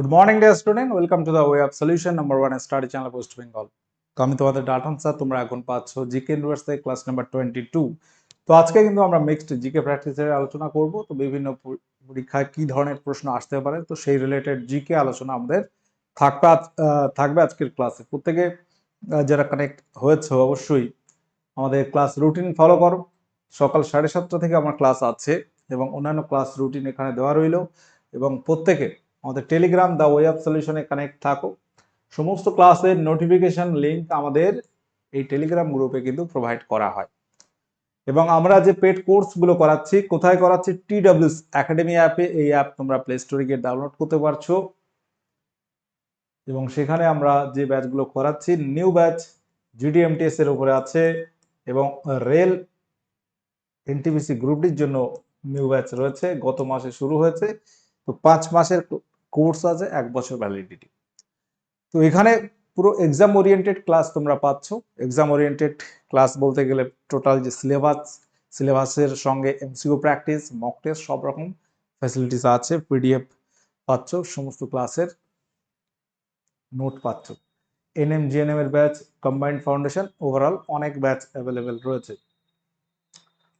Good morning dear student welcome to the way of solution number one study channel West Bengal তো আমি তোমাদের ডাটন sir তোমরা এখন পাচ্ছ GK university class number twenty two তো আজকে কিন্তু আমরা মিক্সড জিকে প্র্যাকটিসের আলোচনা করব। তো বিভিন্ন পরি- পরীক্ষায় কি ধরনের প্রশ্ন আসতে পারে? তো সেই রিলেটেড জিকে আলোচনা আমাদের থাকবে থাকবে আজকের ক্লাসে প্রত্যেকে যারা কানেক্ট হয়েছে অবশ্যই আমাদের ক্লাস রুটিন ফলো করো। সকাল সাড়ে সাতটা থেকে আমার ক্লাস আছে এবং অন্যান্য ক্লাস রুটিন এখানে দেওয়া রইল এবং প্রত্যেকে আমাদের টেলিগ্রাম দ্য ওয়ে অফ সলিউশনে কানেক্ট থাকো। সমস্ত ক্লাসের নোটিফিকেশন লিঙ্ক আমাদের এই টেলিগ্রাম গ্রুপে কিন্তু প্রোভাইড করা হয়। এবং আমরা যে পেড কোর্সগুলো করাচ্ছি, কোথায় করাচ্ছি? টি ডাব্লিউস একাডেমি অ্যাপে এই অ্যাপ তোমরা প্লে স্টোরে গিয়ে ডাউনলোড করতে পারছ। এবং সেখানে আমরা যে ব্যাচগুলো করাচ্ছি নিউ ব্যাচ জিডিএমটিএস এর উপরে আছে এবং রেল এনটিপিসি গ্রুপটির জন্য নিউ ব্যাচ রয়েছে। গত মাসে শুরু হয়েছে। তো পাঁচ মাসের কোর্স আছে, এক বছর ভ্যালিডিটি তো এখানে পুরো এক্সাম ওরিয়েন্টেড ক্লাস তোমরা পাচ্ছ। এক্সাম ওরিয়েন্টেড ক্লাস বলতে গেলে টোটাল যে সিলেবাস সিলেবাসের সঙ্গে এমসিও প্র্যাকটিস মক টেস্ট সব রকম ফ্যাসিলিটিস আছে পিডিএফ পাচ্ছ, সমস্ত ক্লাসের নোট পাচ্ছ। এনএম জিএনএম এর ব্যাচ কম্বাইন্ড ফাউন্ডেশন ওভারঅল অনেক ব্যাচ অ্যাভেলেবেল রয়েছে।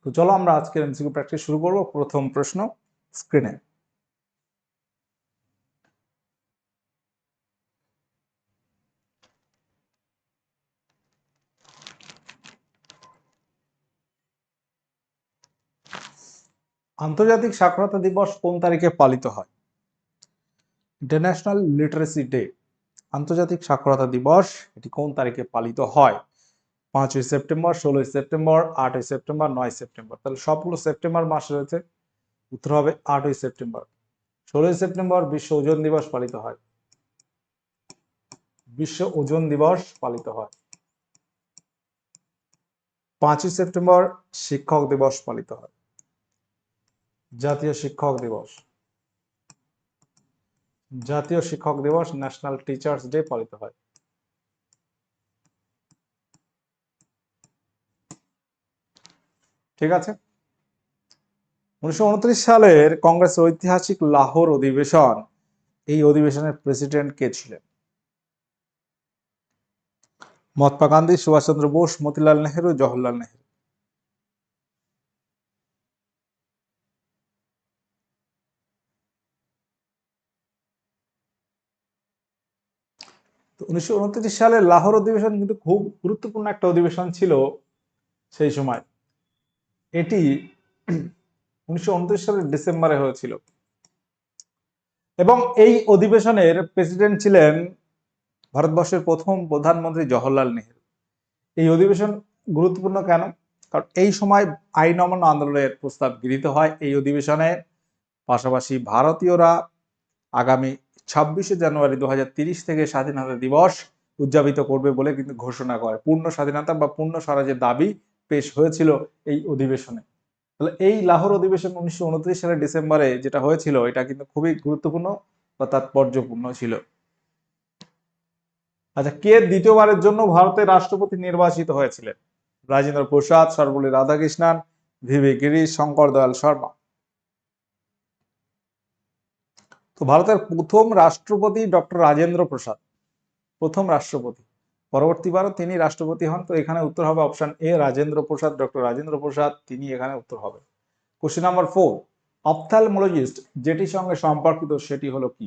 তো চলো আমরা আজকের এমসিকিউ প্র্যাকটিস শুরু করব। প্রথম প্রশ্ন স্ক্রিনে আন্তর্জাতিক সাক্ষরতা দিবস কোন তারিখে পালিত হয়? ইন্টারন্যাশনাল লিটারেসি ডে আন্তর্জাতিক সাক্ষরতা দিবস, এটি কোন তারিখে পালিত হয়? পাঁচই সেপ্টেম্বর, ষোলোই সেপ্টেম্বর, আটই সেপ্টেম্বর, নয় সেপ্টেম্বর। তাহলে সবগুলো সেপ্টেম্বর মাস রয়েছে। উত্তর হবে আটই সেপ্টেম্বর। ষোলোই সেপ্টেম্বর বিশ্ব ওজন দিবস পালিত হয়। বিশ্ব ওজন দিবস পালিত হয়। পাঁচই সেপ্টেম্বর শিক্ষক দিবস পালিত হয়। জাতীয় শিক্ষক দিবস। জাতীয় শিক্ষক দিবস ন্যাশনাল টিচার্স ডে পালিত হয়। ঠিক আছে? উনিশশো উনত্রিশ সালের কংগ্রেসের ঐতিহাসিক লাহোর অধিবেশন, এই অধিবেশনের প্রেসিডেন্ট কে ছিলেন? মহাত্মা গান্ধী, সুভাষচন্দ্র বোস, মতিলাল নেহেরু, জওহরলাল নেহেরু তো উনিশশো উনত্রিশ সালে লাহোর অধিবেশন কিন্তু খুব গুরুত্বপূর্ণ একটা অধিবেশন ছিল সেই সময়। এটি উনিশশো উনত্রিশ সালের ডিসেম্বরে হয়েছিল। এবং এই অধিবেশনের প্রেসিডেন্ট ছিলেন ভারতবর্ষের প্রথম প্রধানমন্ত্রী জওহরলাল নেহেরু। এই অধিবেশন গুরুত্বপূর্ণ কেন? কারণ এই সময় আইন অমান্য আন্দোলনের প্রস্তাব গৃহীত হয়। এই অধিবেশনে পাশাপাশি ভারতীয়রা আগামী ছাব্বিশে জানুয়ারি দু থেকে স্বাধীনতা দিবস উদযাপিত করবে বলে কিন্তু ঘোষণা করে। পূর্ণ স্বাধীনতা বা পূর্ণ স্বরাজের দাবি পেশ হয়েছিল এই অধিবেশনে। তাহলে এই লাহোর অধিবেশন উনিশশো সালের ডিসেম্বরে যেটা হয়েছিল, এটা কিন্তু খুবই গুরুত্বপূর্ণ বা তাৎপর্যপূর্ণ ছিল। আচ্ছা কে দ্বিতীয়বারের জন্য ভারতের রাষ্ট্রপতি নির্বাচিত হয়েছিলেন? রাজেন্দ্র প্রসাদ, সর্বপল্লী রাধাকৃষ্ণান, ভিভি গিরিশ শঙ্কর দয়াল শর্মা। তো ভারতের প্রথম রাষ্ট্রপতি ডক্টর রাজেন্দ্র প্রসাদ, প্রথম রাষ্ট্রপতি। পরবর্তীবারও তিনি রাষ্ট্রপতি হন, তো এখানে উত্তর হবে option A Rajendra Prasad, doctor Rajendra Prasad, তিনি এখানে উত্তর হবে। কোশ্চেন নাম্বার ফোর অপথ্যালমোলজিস্ট যেটির সঙ্গে সম্পর্কিত সেটি হলো কি?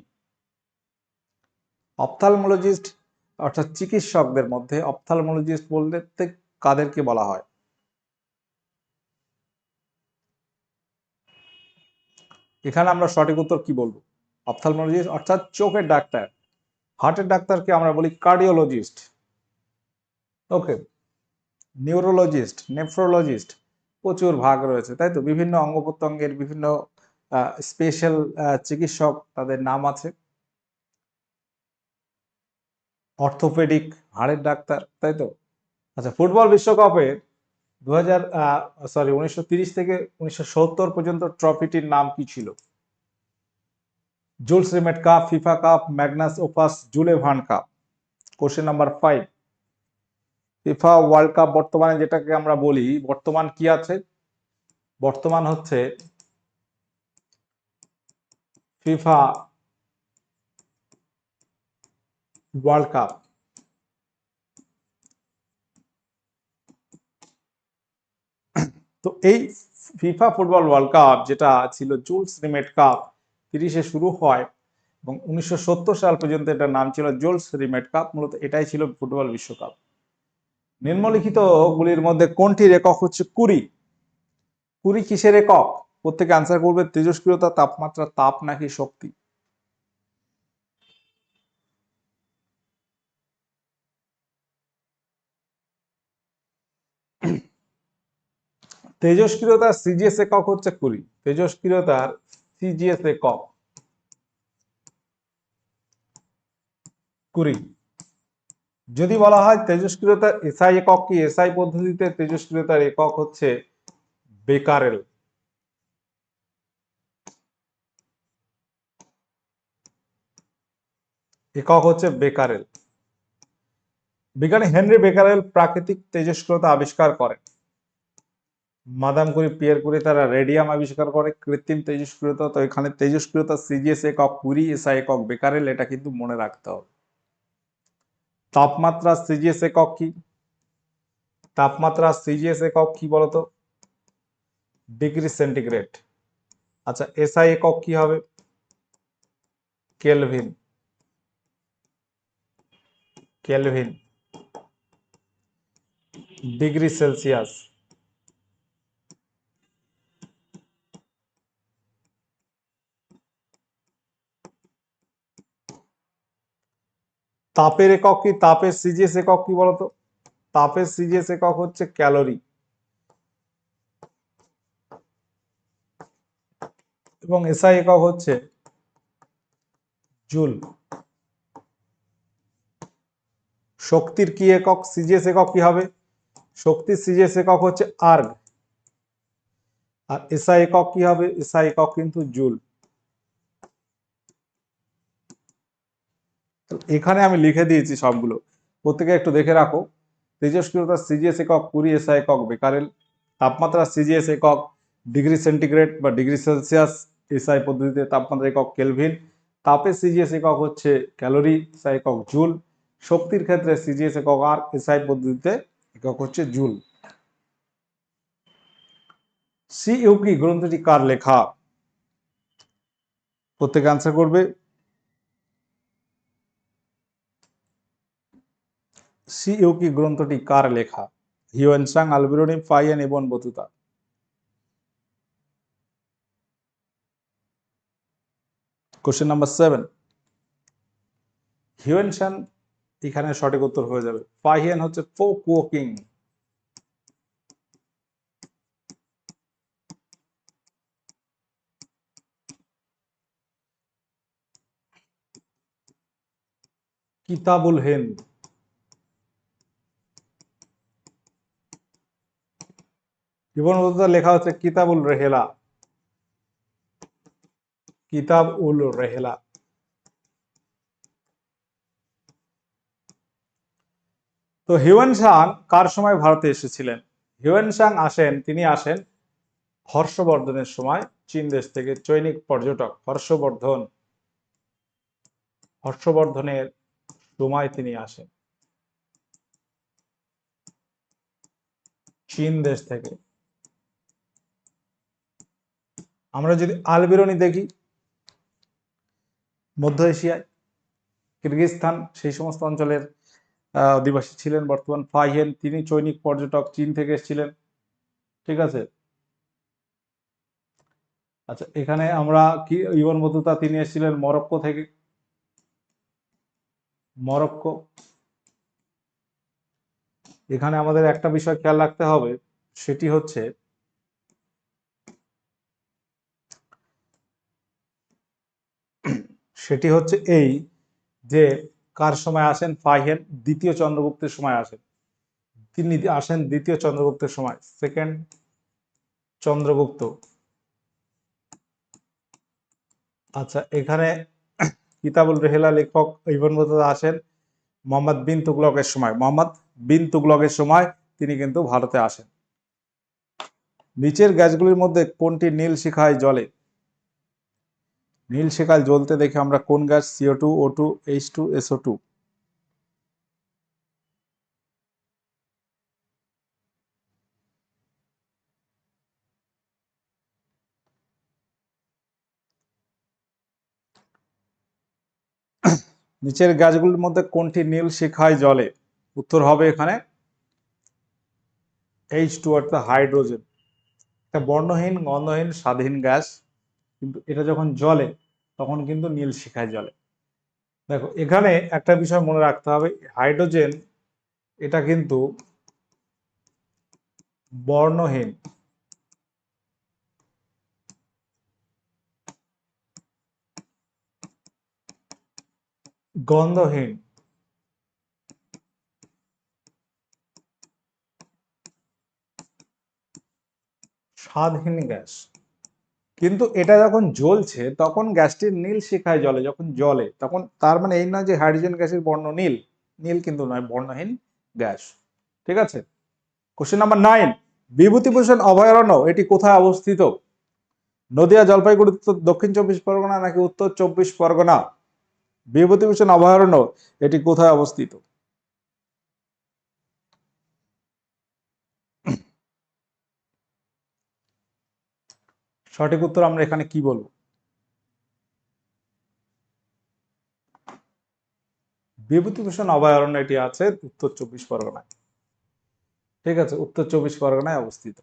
অপথ্যালমোলজিস্ট অর্থাৎ চিকিৎসকদের মধ্যে অপথ্যালমোলজিস্ট বলতে কাদেরকে বলা হয়? এখানে আমরা সঠিক উত্তর কি বলব? অপথ্যালমোলজিস্ট অর্থাৎ চোখের ডাক্তার। হার্টের ডাক্তারকে আমরা বলি কার্ডিওলজিস্ট ওকে নিউরোলজিস্ট নেফ্রোলজিস্ট প্রচুর ভাগ রয়েছে, তাই তো? বিভিন্ন অঙ্গ প্রত্যঙ্গের বিভিন্ন স্পেশাল চিকিৎসক তাদের নাম আছে। অর্থোপেডিক হাড়ের ডাক্তার, তাই তো? আচ্ছা ফুটবল বিশ্বকাপে দু হাজার সরি উনিশশো থেকে উনিশশো সত্তর পর্যন্ত ট্রফিটির নাম কি ছিল? Jules Rimet cup, FIFA cup, Magnus opus জুলেভান cup. Question number five. FIFA world cup বর্তমানে যেটাকে আমরা বলি, বর্তমান কি আছে? বর্তমান হচ্ছে ফিফা ওয়ার্ল্ড কাপ। তো এই ফিফা ফুটবল ওয়ার্ল্ড কাপ, যেটা ছিল জুলস রিমেট কাপ তিরিশে শুরু হয় এবং উনিশশো সাল পর্যন্ত এটার নাম ছিল জুলস রিমেট কাপ, মূলত এটাই ছিল ফুটবল বিশ্বকাপ। নিম্নলিখিত গুলির মধ্যে কোনটির একক হচ্ছে কুড়ি? কুড়ি কিসের একক? প্রত্যেকে আনসার করবে, তেজস্ক্রিয়তা, তাপমাত্রা, তাপ নাকি শক্তি? তেজস্ক্রিয়তার সিজিএস একক হচ্ছে কুড়ি। তেজস্ক্রিয়তার সিজিএস একক কুড়ি। যদি বলা হয় তেজস্ক্রিয়তার এসআই একক কি? এসআই পদ্ধতিতে তেজস্ক্রিয়তার একক হচ্ছে বেকারেল। একক হচ্ছে বেকারেল। বিজ্ঞানী হেনরি বেকারেল প্রাকৃতিক তেজস্ক্রিয়তা আবিষ্কার করেন। মাদাম কুরি, পিয়ার করে তারা রেডিয়াম আবিষ্কার করে, কৃত্রিম তেজস্ক্রিয়তা, তো এখানে তেজস্ক্রিয়তা সিজিএস একক কুড়ি এসআই একক বেকারেল এটা কিন্তু মনে রাখতে হবে। তাপমাত্রা সিজিএস একক কি? তাপমাত্রা সিজিএস একক কি বলতো? Degree centigrade. আচ্ছা এসআই একক কি হবে? কেলভিন। কেলভিন। Degree Celsius. তাপের একক কি? তাপের সিজিএস একক কি বলতো? তাপের সিজিএস একক হচ্ছে ক্যালোরি। এবং এসআই একক হচ্ছে জুল। শক্তির কি একক? সিজিএস একক কি হবে? শক্তির সিজিএস একক হচ্ছে আর্গ। আর এসআই একক কি হবে? এসআই একক কিন্তু জুল। তো এখানে আমি লিখে দিয়েছি সবগুলো। প্রত্যেকে একটু দেখে রাখো। তেজস্ক্রিয়তা সিজিএস একক, কুড়ি এসআই একক, বেকারেল। তাপমাত্রা সিজিএস একক, ডিগ্রি সেন্টিগ্রেড বা ডিগ্রি সেলসিয়াস এসআই পদ্ধতিতে তাপমাত্রা একক কেলভিন। তাপের সিজিএস একক হচ্ছে ক্যালোরি এসআই একক জুল। শক্তির ক্ষেত্রে সিজিএস একক আর এসআই পদ্ধতিতে একক হচ্ছে জুল। সিইউকি গ্রন্থটি কার লেখা? প্রত্যেকে আনসার করবে। সিইউকি গ্রন্থটি কার লেখা? হিউয়েনসাং আলবিরোনি ফাইয়েন এবং Batuta. Question number seven Hiuen Tsang এখানে সঠিক উত্তর হয়ে যাবে। ফাইহেন হচ্ছে ফোক ওয়াকিং কিতাবুল হিন্দ। জীবন লেখা হচ্ছে কিতাবুল রেহেলা। কিতাব উল রেহেলা। তো হিউয়েন সাং কার সময় ভারতে এসেছিলেন? হিউয়েন সাং আসেন, তিনি আসেন হর্ষবর্ধনের সময়, চীন দেশ থেকে চৈনিক পর্যটক হর্ষবর্ধন। হর্ষবর্ধনের সময় তিনি আসেন। চীন দেশ থেকে। আমরা যদি আলবেরনি দেখি, মধ্য এশিয়ায়, কিরগিজস্তান, সেই সমস্ত অঞ্চলের অধিবাসী ছিলেন বর্তমান ফাইহেন, তিনি চৈনিক পর্যটক, চীন থেকে এসেছিলেন, ঠিক আছে? আচ্ছা এখানে আমরা কি, ইবন বতুতা, তিনি এসেছিলেন মরক্কো থেকে। মরক্কো। এখানে আমাদের একটা বিষয় খেয়াল রাখতে হবে, সেটি হচ্ছে সেটি হচ্ছে এই যে কার সময় আসেন? ফাইহেন দ্বিতীয় চন্দ্রগুপ্তের সময় আসেন। তিনি আসেন দ্বিতীয় চন্দ্রগুপ্তের সময় সেকেন্ড চন্দ্রগুপ্ত। আচ্ছা এখানে কিতাবুল রেহেলা লেখক ইবন আসেন মোহাম্মদ বিন তুগলকের সময়। মোহাম্মদ বিন তুগলকের সময় তিনি কিন্তু ভারতে আসেন। নিচের গ্যাসগুলির মধ্যে কোনটি নীল শিখায় জলে? নীল শেখাল জ্বলতে দেখে আমরা কোন gas CO two O two H two SO two নিচের গাছগুলির মধ্যে কোনটি নীল শিখায় জলে? উত্তর হবে এখানে এইচ টু অর্থাৎ হাইড্রোজেন একটা বর্ণহীন, গন্ধহীন, স্বাধীন গ্যাস কিন্তু এটা যখন জলে তখন কিন্তু নীল শিখায় জলে। দেখো, এখানে একটা বিষয় মনে রাখতে হবে, হাইড্রোজেন এটা কিন্তু বর্ণহীন। গন্ধহীন। স্বাদহীন গ্যাস। কিন্তু এটা যখন জ্বলছে, তখন গ্যাসটির নীল শিখায় জলে, যখন জলে তখন তার মানে এই নয় যে হাইড্রোজেন গ্যাসের বর্ণ নীল। নীল কিন্তু নয়, বর্ণহীন গ্যাস। ঠিক আছে? কোশ্চেন নাম্বার নাইন বিভূতিভূষণ অভয়ারণ্য, এটি কোথায় অবস্থিত? নদিয়া জলপাইগুড়ি দক্ষিণ চব্বিশ পরগনা নাকি উত্তর চব্বিশ পরগনা? বিভূতিভূষণ অভয়ারণ্য, এটি কোথায় অবস্থিত? সঠিক উত্তর আমরা এখানে কি বলব? বিভূতিভূষণ অভয়ারণ্য এটি আছে উত্তর চব্বিশ পরগনায়। ঠিক আছে, উত্তর চব্বিশ পরগনায় অবস্থিত।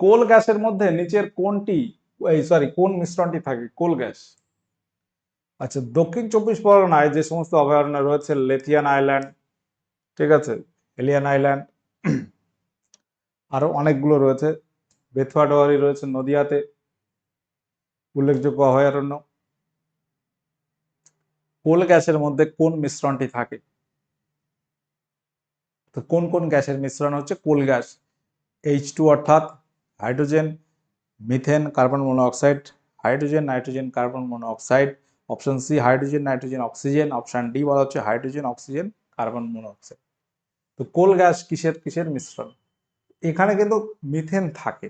কোল গ্যাসের মধ্যে নিচের কোনটি, এই সরি কোন মিশ্রণটি থাকে? Coal gas. আচ্ছা দক্ষিণ চব্বিশ পরগনায় যে সমস্ত অভয়ারণ্য রয়েছে, লেথিয়ান আইল্যান্ড, ঠিক আছে, এলিয়ান আইল্যান্ড, আরও অনেকগুলো রয়েছে। বেথুয়াডোয়ারি রয়েছে নদিয়াতে। উল্লেখযোগ্য অভয়ারণ্য। কোল গ্যাসের মধ্যে কোন মিশ্রণটি থাকে? তো কোন কোন গ্যাসের মিশ্রণ হচ্ছে? কোল গ্যাস এইচ টু অর্থাৎ hydrogen, methane, carbon monoxide hydrogen, nitrogen, carbon monoxide option C, hydrogen, nitrogen, oxygen, option D বলা হচ্ছে হাইড্রোজেন, অক্সিজেন, কার্বন মনোঅক্সাইড তো কোল গ্যাস কিসের কিসের মিশ্রণ? এখানে কিন্তু মিথেন থাকে।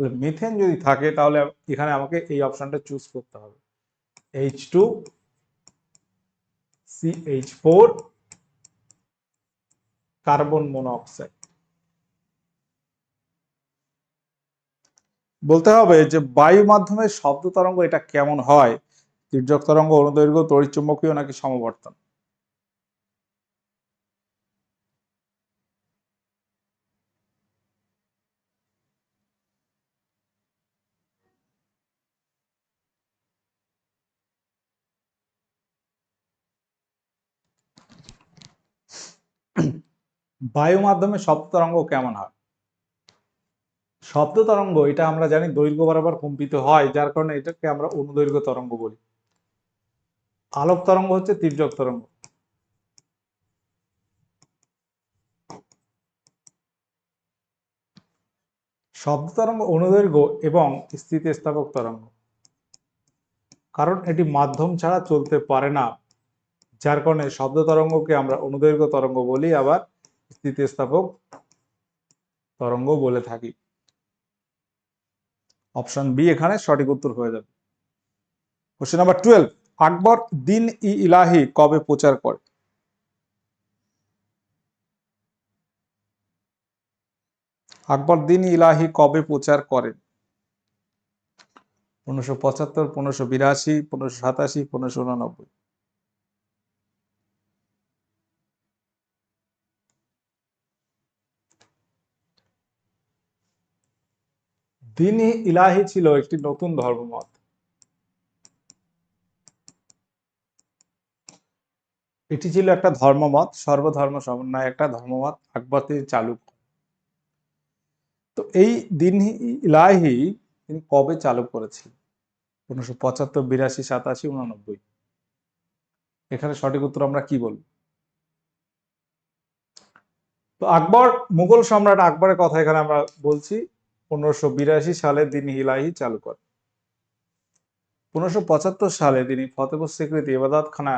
তাহলে মিথেন যদি থাকে, তাহলে এখানে আমাকে এই অপশনটা চুজ করতে হবে। H two CH four carbon monoxide বলতে হবে যে বায়ু মাধ্যমে শব্দ তরঙ্গ এটা কেমন হয়? তির্যক তরঙ্গ অনুদৈর্ঘ্য তড়িৎচুম্বকীয় নাকি সমবর্তন? বায়ু মাধ্যমে শব্দ তরঙ্গ কেমন হয়? শব্দ তরঙ্গ, এটা আমরা জানি দৈর্ঘ্য বরাবর কম্পিত হয়, যার কারণে এটাকে আমরা অনুদৈর্ঘ্য তরঙ্গ বলি। আলোক তরঙ্গ হচ্ছে তির্যক তরঙ্গ। শব্দ তরঙ্গ অনুদৈর্ঘ্য এবং স্থিতিস্থাপক তরঙ্গ। কারণ এটি মাধ্যম ছাড়া চলতে পারে না, যার কারণে শব্দ তরঙ্গকে আমরা অনুদৈর্ঘ্য তরঙ্গ বলি, আবার স্থিতিস্থাপক তরঙ্গ বলে থাকি। অপশন বি এখানে সঠিক উত্তর হয়ে যাবে। কোশ্চেন নাম্বার টুয়েলভ আকবর দিন ই ইলাহি কবে প্রচার করে? আকবর দিন ইলাহি কবে প্রচার করেন পনেরোশো পঁচাত্তর, পনেরোশো বিরাশি, পনেরোশো সাতাশি, পনেরোশো উননব্বই। দিনই ইলাহি ছিল একটি নতুন ধর্মমত। এটি ছিল একটা ধর্মমত, সর্বধর্ম সমন্বয়, একটা ধর্মমত আকবর তিনি চালু তো এই দিন ইলাহি তিনি কবে চালু করেছিলেন? উনিশশো পঁচাত্তর, বিরাশি, সাতাশি, উনানব্বই। এখানে সঠিক উত্তর আমরা কি বলব? তো আকবর, মুঘল সম্রাট আকবরের কথা এখানে আমরা বলছি। পনেরোশো সালে তিনি ইলাহি চালু করেন। পনেরোশো সালে তিনি ফতেপুর সিকৃতি এবাদতখানা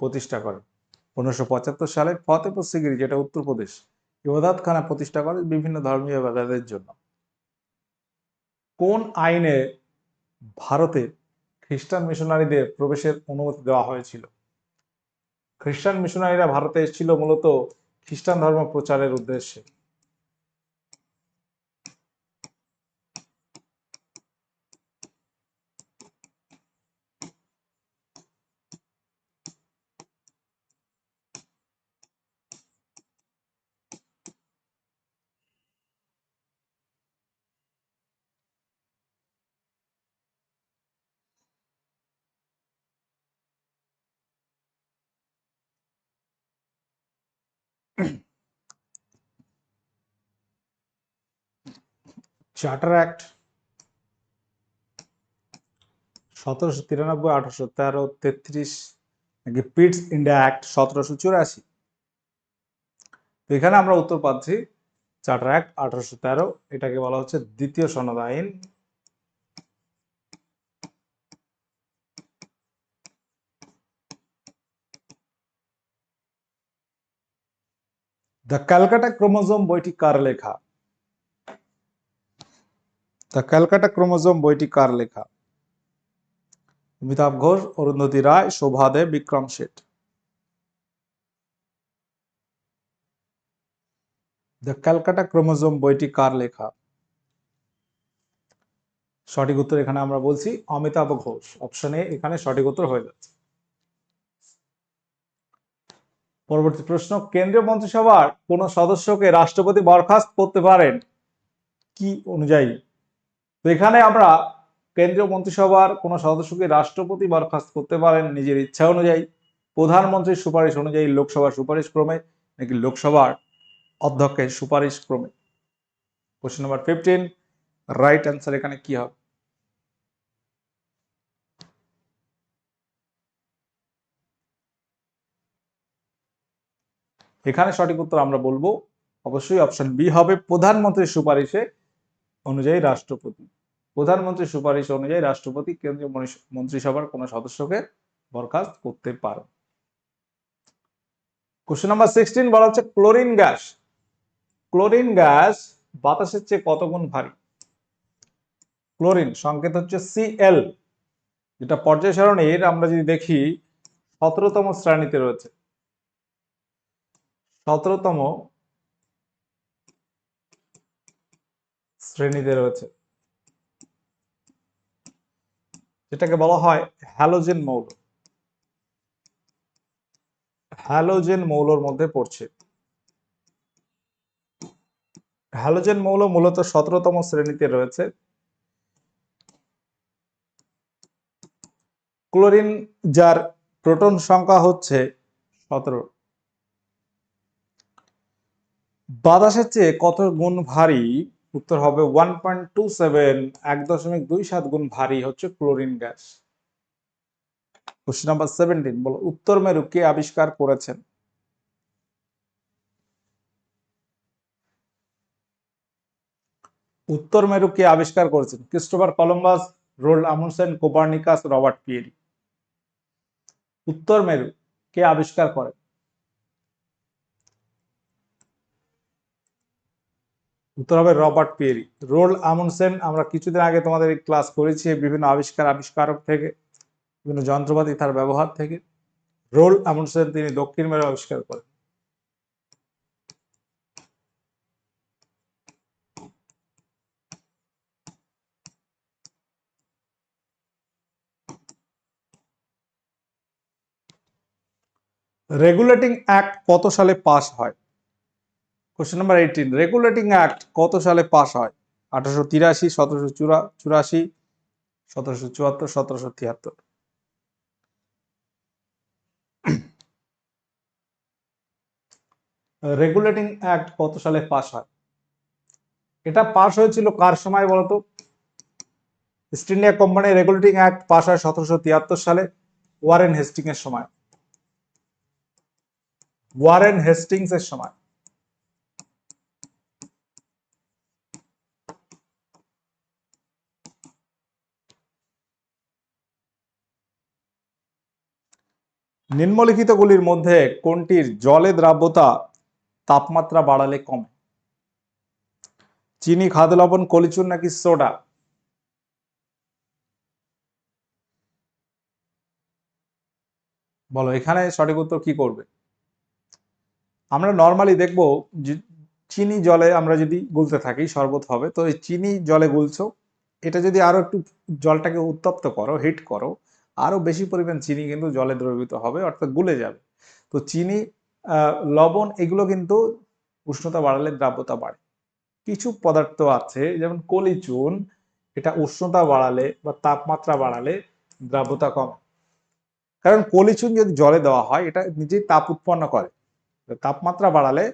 প্রতিষ্ঠা করেন। পনেরোশো সালে ফতেপুর সিকরি যেটা উত্তরপ্রদেশ ইবাদতখানা প্রতিষ্ঠা করেন বিভিন্ন ধর্মীয় ইবাদতের জন্য। কোন আইনে ভারতে খ্রিস্টান মিশনারিদের প্রবেশের অনুমতি দেওয়া হয়েছিল? খ্রিস্টান মিশনারিরা ভারতে এসেছিল মূলত খ্রিস্টান ধর্ম প্রচারের উদ্দেশ্যে। চার্টার অ্যাক্ট সতেরোশো তিরানব্বই, আঠারোশো তেরো, তেত্রিশ, নাকি পিটস ইন্ডিয়া অ্যাক্ট সতেরোশো চুরাশি। তো এখানে আমরা উত্তর পাচ্ছি চার্টার অ্যাক্ট আঠারোশো তেরো, এটাকে বলা হচ্ছে দ্বিতীয় সনদ আইন। দ্য ক্যালকাটা ক্রোমোজোম বইটি কার লেখা দ্য ক্যালকাটা ক্রোমোজোম বইটি কার লেখা অমিতাভ ঘোষ অরুন্ধতী রায় শোভা দে বিক্রম শেঠ দ্য ক্যালকাটা ক্রোমোজোম বইটি কার লেখা সঠিক উত্তর এখানে আমরা বলছি অমিতাভ ঘোষ। অপশনে এখানে সঠিক উত্তর হয়ে যাচ্ছে। পরবর্তী প্রশ্ন, কেন্দ্রীয় মন্ত্রিসভার কোন সদস্যকে রাষ্ট্রপতি বরখাস্ত করতে পারেন কি অনুযায়ী? তো এখানে আমরা কেন্দ্রীয় মন্ত্রিসভার কোন সদস্যকে রাষ্ট্রপতি বরখাস্ত করতে পারেন নিজের ইচ্ছা অনুযায়ী, প্রধানমন্ত্রীর সুপারিশ অনুযায়ী, লোকসভার সুপারিশ ক্রমে নাকি লোকসভার অধ্যক্ষের সুপারিশ ক্রমে? Question number fifteen right answer এখানে কি হবে? এখানে সঠিক উত্তর আমরা বলব, অবশ্যই অপশন বি হবে প্রধানমন্ত্রীর সুপারিশে অনুযায়ী রাষ্ট্রপতি। প্রধানমন্ত্রীর সুপারিশ অনুযায়ী রাষ্ট্রপতি কেন্দ্রীয় মন্ত্রিসভার কোন সদস্যকে বরখাস্ত করতে পারে কোশ্চেন নাম্বার সিক্সটিন বলা হচ্ছে ক্লোরিন গ্যাস ক্লোরিন গ্যাস বাতাসের চেয়ে কত গুণ ভারী? ক্লোরিন সংকেত হচ্ছে সিএল যেটা পর্যায় সারণীর আমরা যদি দেখি, সতেরোতম শ্রেণীতে রয়েছে। সতেরোতম শ্রেণীতে রয়েছে। যেটাকে বলা হয় হ্যালোজেন মৌল। হ্যালোজেন মৌলর মধ্যে পড়ছে। হ্যালোজেন মৌল মূলত সতেরোতম শ্রেণীতে রয়েছে। ক্লোরিন যার প্রোটন সংখ্যা হচ্ছে সতেরো। বাতাসের চেয়ে কত গুণ ভারী? উত্তর হবে ওয়ান পয়েন্ট টু সেভেন এক দশমিক দুই সাত গুণ ভারী হচ্ছে chlorine gas. Question number seventeen বলো, উত্তর মেরু কে আবিষ্কার করেছেন? উত্তর মেরু কে আবিষ্কার করেছেন? Christopher Columbus Roald Amundsen Copernicus, Robert Peary. উত্তর মেরু কে আবিষ্কার করেন? উত্তর হবে রবার্ট পিয়েরি। রোল আমুনসেন আমরা কিছুদিন আগে তোমাদের এই ক্লাস করেছি বিভিন্ন আবিষ্কার, আবিষ্কারক থেকে, বিভিন্ন যন্ত্রপাতি তার ব্যবহার থেকে। রোল আমুনসেন তিনি দক্ষিণ মেরু আবিষ্কার করেন। রেগুলেটিং অ্যাক্ট কত সালে পাস হয়? Question number eighteen regulating act কত সালে পাস হয়? আঠারোশো তিরাশি, সতেরোশো চুরা, চুরাশি, সতেরোশো চুয়াত্তর, সতেরোশো তিয়াত্তর। রেগুলেটিং অ্যাক্ট কত সালে পাস হয়? এটা পাস হয়েছিল কার সময় বলতো? East India Company regulating act pass হয় সতেরোশো তিয়াত্তর সালে ওয়ারেন হেস্টিং এর সময়। ওয়ারেন হেস্টিংস এর সময়। নিম্নলিখিতগুলির মধ্যে কোনটির জলে দ্রাব্যতা তাপমাত্রা বাড়ালে কমে? চিনি খাদ্য লবণ, কলিচুন নাকি সোডা? বলো, এখানে সঠিক উত্তর কি করবে? আমরা নর্মালি দেখব চিনি জলে আমরা যদি গুলতে থাকি, শরবত হবে, তো এই চিনি জলে গুলছো, এটা যদি আরও একটু জলটাকে উত্তপ্ত করো হিট করো আরও বেশি পরিমাণ চিনি কিন্তু জলে দ্রবীভূত হবে, অর্থাৎ গুলে যাবে। তো চিনি লবণ এগুলো কিন্তু উষ্ণতা বাড়ালে দ্রাব্যতা বাড়ে। কিছু পদার্থ আছে, যেমন কলিচুন, এটা উষ্ণতা বাড়ালে বা তাপমাত্রা বাড়ালে দ্রাব্যতা কমে। কারণ কলিচুন যদি জলে দেওয়া হয়, এটা নিজেই তাপ উৎপন্ন করে। তাপমাত্রা বাড়ালে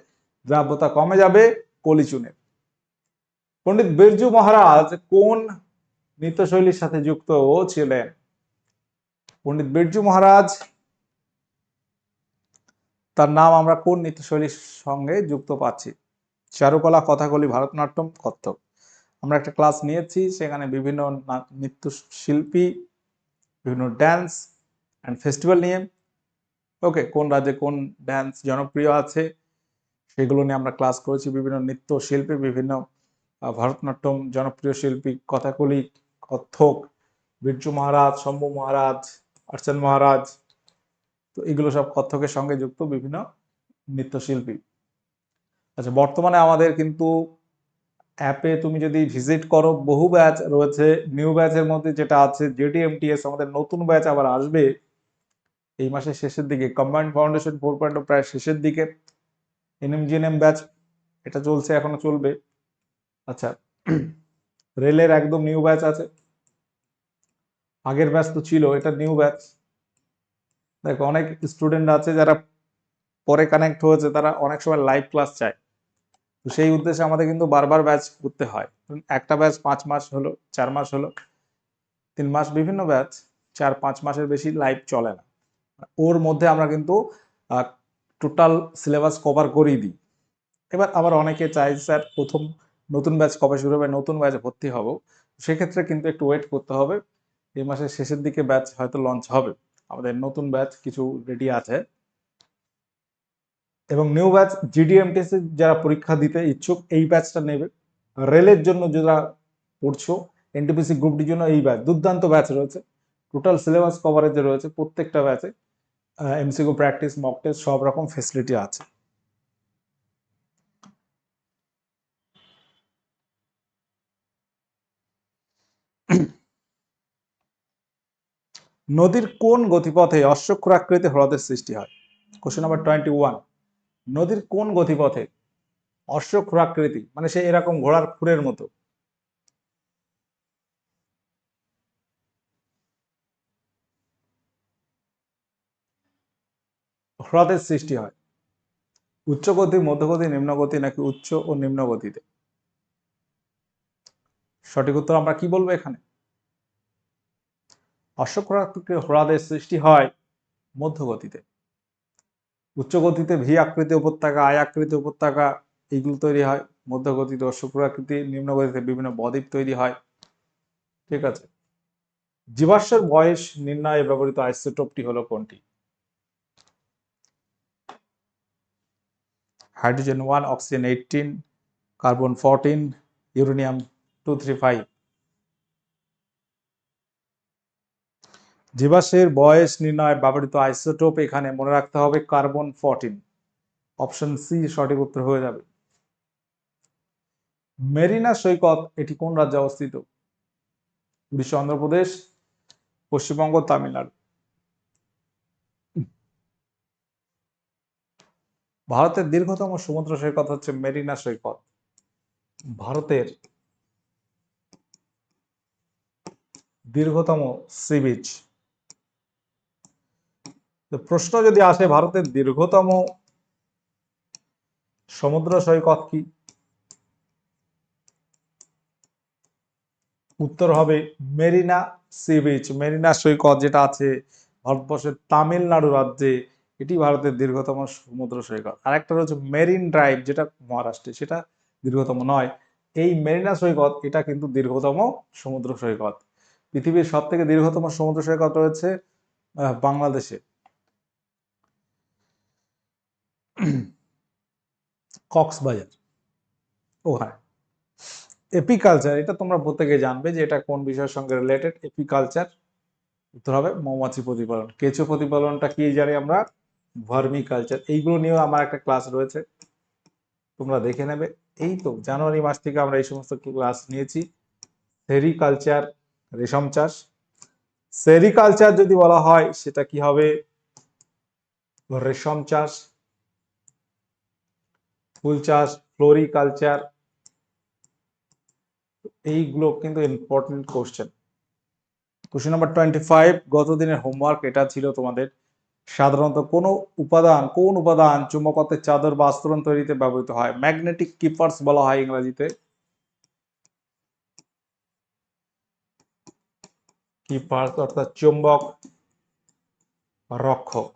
দ্রাব্যতা কমে যাবে কলিচুনের। পণ্ডিত বিরজু মহারাজ কোন নৃত্যশৈলীর সাথে যুক্ত ছিলেন? পণ্ডিত বিরজু মহারাজ, তার নাম আমরা কোন নৃত্যশৈলীর সঙ্গে যুক্ত পাচ্ছি? চারুকলা, কথাকলি, ভারতনাট্যম, কত্থক। আমরা একটা ক্লাস নিয়েছি, সেখানে বিভিন্ন না- নৃত্যশিল্পী, বিভিন্ন ড্যান্স অ্যান্ড ফেস্টিভ্যাল নিয়ে। ওকে কোন রাজ্যে কোন ড্যান্স জনপ্রিয় আছে, সেগুলো নিয়ে আমরা ক্লাস করেছি। বিভিন্ন নৃত্য শিল্পী বিভিন্ন ভারতনাট্যম জনপ্রিয় শিল্পী, কথাকলি, কত্থক, বিরজু মহারাজ, শম্ভু মহারাজ অর্চন মহারাজ, তো এগুলো সব কত্থকের সঙ্গে যুক্ত বিভিন্ন নৃত্যশিল্পী। আচ্ছা বর্তমানে আমাদের কিন্তু অ্যাপে তুমি যদি ভিজিট করো, বহু ব্যাচ রয়েছে, নিউ ব্যাচের মধ্যে যেটা আছে, জেটিএমটিএস আমাদের নতুন ব্যাচ আবার আসবে এই মাসের শেষের দিকে কম্বাইন্ড ফাউন্ডেশন ফোর পয়েন্ট প্রায় শেষের দিকে। এনএমজিএনএম ব্যাচ এটা চলছে, এখনও চলবে। আচ্ছা রেলের একদম নিউ ব্যাচ আছে। আগের ব্যাচ তো ছিল, এটা নিউ ব্যাচ দেখো, অনেক স্টুডেন্ট আছে যারা পরে কানেক্ট হয়েছে, তারা অনেক সময় লাইভ ক্লাস চায়। তো সেই উদ্দেশ্যে আমাদের কিন্তু বারবার ব্যাচ করতে হয়। একটা ব্যাচ পাঁচ মাস হলো, চার মাস হলো, তিন মাস বিভিন্ন ব্যাচ চার পাঁচ মাসের বেশি লাইভ চলে না। ওর মধ্যে আমরা কিন্তু টোটাল সিলেবাস কভার করেই দিই। এবার আবার অনেকে চাই স্যার, প্রথম নতুন ব্যাচ কবে শুরু হবে? নতুন ব্যাচে ভর্তি হব। সেক্ষেত্রে কিন্তু একটু ওয়েট করতে হবে। এই মাসের শেষের দিকে ব্যাচ হয়তো লঞ্চ হবে। আমাদের নতুন ব্যাচ কিছু রেডি আছে। এবং নিউ ব্যাচ জিডিএমটিএস যারা পরীক্ষা দিতে ইচ্ছুক, এই ব্যাচটা নেবে। রেলের জন্য যারা পড়ছো এনটিপিসি গ্রুপটির জন্য এই ব্যাচ দুর্দান্ত ব্যাচ রয়েছে। টোটাল সিলেবাস কভারেজে রয়েছে প্রত্যেকটা ব্যাচে এমসিকিউ প্র্যাকটিস মক টেস্ট সব রকম ফেসিলিটি আছে। নদীর কোন গতিপথে অশ্বক্ষুরাকৃতি হ্রদের সৃষ্টি হয়? কোশ্চেন নাম্বার টোয়েন্টি ওয়ান নদীর কোন গতিপথে অশ্বক্ষুরাকৃতি মানে সে এরকম ঘোড়ার খুরের মতো? হ্রদের সৃষ্টি হয়। উচ্চ গতি মধ্যগতি নিম্নগতি নাকি উচ্চ ও নিম্ন গতিতে? সঠিক উত্তর আমরা কি বলব এখানে? অশ্বক্ষুরাকৃতি হ্রদের সৃষ্টি হয় মধ্যগতিতে। উচ্চ গতিতে ভি আকৃতি উপত্যকা আয় আকৃতি উপত্যকা, এইগুলো তৈরি হয় মধ্যগতিতে। অশ্বক্ষুরাকৃতি নিম্ন গতিতে বিভিন্ন বদ্বীপ তৈরি হয়। ঠিক আছে? জীবাশ্মের বয়স নির্ণয়ে ব্যবহৃত আইসোটোপটি হলো কোনটি? Hydrogen one, oxygen eighteen carbon fourteen, uranium two three five. জীবাশ্মের বয়স নির্ণয় ব্যবহৃত আইসোটোপ এখানে মনে রাখতে হবে কার্বন ফোরটিন। অপশন সি সঠিক উত্তর হয়ে যাবে। মেরিনা সৈকত, এটি কোন রাজ্যে অবস্থিত? উড়িষ্যা, অন্ধ্রপ্রদেশ, পশ্চিমবঙ্গ, তামিলনাড়ু। ভারতের দীর্ঘতম সমুদ্র সৈকত হচ্ছে মেরিনা সৈকত। ভারতের দীর্ঘতম সি বিচ। প্রশ্ন যদি আসে, ভারতের দীর্ঘতম সমুদ্র সৈকত কি? উত্তর হবে মেরিনা সি বিচ। মেরিনা সৈকত যেটা আছে ভারতবর্ষের তামিলনাড়ু রাজ্যে, এটি ভারতের দীর্ঘতম সমুদ্র সৈকত। আরেকটা রয়েছে মেরিন ড্রাইভ, যেটা মহারাষ্ট্রে, সেটা দীর্ঘতম নয়। এই মেরিনা সৈকত, এটা কিন্তু দীর্ঘতম সমুদ্র সৈকত। পৃথিবীর সব থেকে দীর্ঘতম সমুদ্র সৈকত রয়েছে বাংলাদেশে। কক্সবাজার। ওখানে এপিকালচার, এটা তোমরা প্রত্যেকে জানবে যে এটা কোন বিষয়ের সঙ্গে রিলেটেড এপিকালচার, উত্তর হবে মৌমাছি প্রতিপালন। কেঁচো প্রতিপালনটা কি জানি আমরা? ভার্মি কালচার এইগুলো নিয়েও আমার একটা ক্লাস রয়েছে। তোমরা দেখে নেবে। এই তো, জানুয়ারি মাস থেকে আমরা এই সমস্ত ক্লাস নিয়েছি। সেরিকালচার, রেশম চাষ। সেরিকালচার যদি বলা হয়, সেটা কি হবে? রেশম চাষ। ফুল চাষ, ফ্লোরিকালচার, এইগুলো কিন্তু important question question number twenty five গত দিনের হোমওয়ার্ক এটা ছিল তোমাদের। সাধারণত কোন উপাদান কোন উপাদান চুম্বকত্বের চাদর বা আস্তরণ তৈরিতে ব্যবহৃত হয়? ম্যাগনেটিক কিপার্স বলা হয় ইংরেজিতে। কিপার্স অর্থাৎ চুম্বক রক্ষক।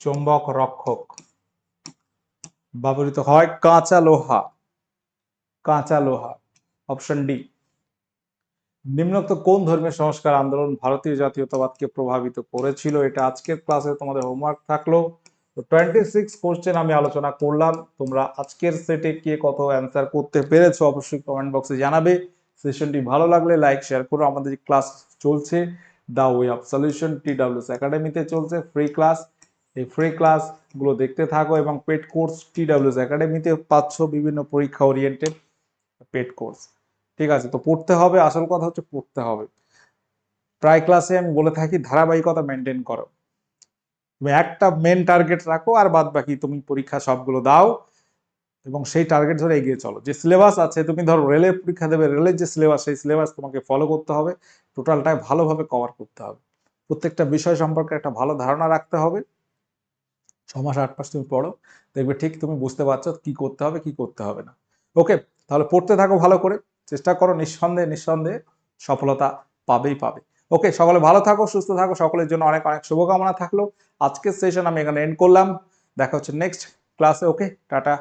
চুম্বক রক্ষক। ব্যবহৃত হয় কাঁচা লোহা কাঁচা লোহা, অপশন ডি। নিম্নোক্ত কোন ধর্মের সংস্কার আন্দোলন ভারতীয় জাতীয়তাবাদকে প্রভাবিত করেছিল? এটা আজকের ক্লাসে তোমাদের হোমওয়ার্ক থাকল। তো টোয়েন্টি সিক্স কোশ্চেন আমি আলোচনা করলাম। তোমরা আজকের সেটে কে কত অ্যান্সার করতে পেরেছ অবশ্যই কমেন্ট বক্সে জানাবে। সেশনটি ভালো লাগলে লাইক শেয়ার করো। আমাদের ক্লাস চলছে। The way of solution T WS একাডেমিতে চলছে। ফ্রি ক্লাস এই ফ্রি ক্লাসগুলো দেখতে থাকো এবং পেড কোর্স টি ডাব্লিউএস একাডেমিতে পাচ্ছ বিভিন্ন পরীক্ষা ওরিয়েন্টেড পেড কোর্স ঠিক আছে, তো পড়তে হবে, আসল কথা হচ্ছে পড়তে হবে। প্রায় ক্লাসে আমি বলে থাকি, ধারাবাহিকতা মেনটেন করো। তুমি একটা মেন টার্গেট রাখো আর বাদ বাকি তুমি পরীক্ষা সবগুলো দাও এবং সেই টার্গেট ধরে এগিয়ে চলো। যে সিলেবাস আছে, তুমি ধরো রেলের পরীক্ষা দেবে রেলের যে সিলেবাস সেই সিলেবাস তোমাকে ফলো করতে হবে। টোটালটাই ভালোভাবে কভার করতে হবে। প্রত্যেকটা বিষয় সম্পর্কে একটা ভালো ধারণা রাখতে হবে। মাস আট মাস তুমি পড়ো, দেখবে ঠিক তুমি বুঝতে পারছ কি করতে হবে, কি করতে হবে না। ওকে তাহলে পড়তে থাকো ভালো করে, চেষ্টা করো নিঃসন্দেহে নিঃসন্দেহে সফলতা পাবেই পাবে। ওকে সকলে ভালো থাকো, সুস্থ থাকো, সকলের জন্য অনেক অনেক শুভকামনা থাকল। আজকের সেশন আমি এখানে এন্ড করলাম। দেখা হচ্ছে নেক্সট ক্লাসে ওকে টাটা।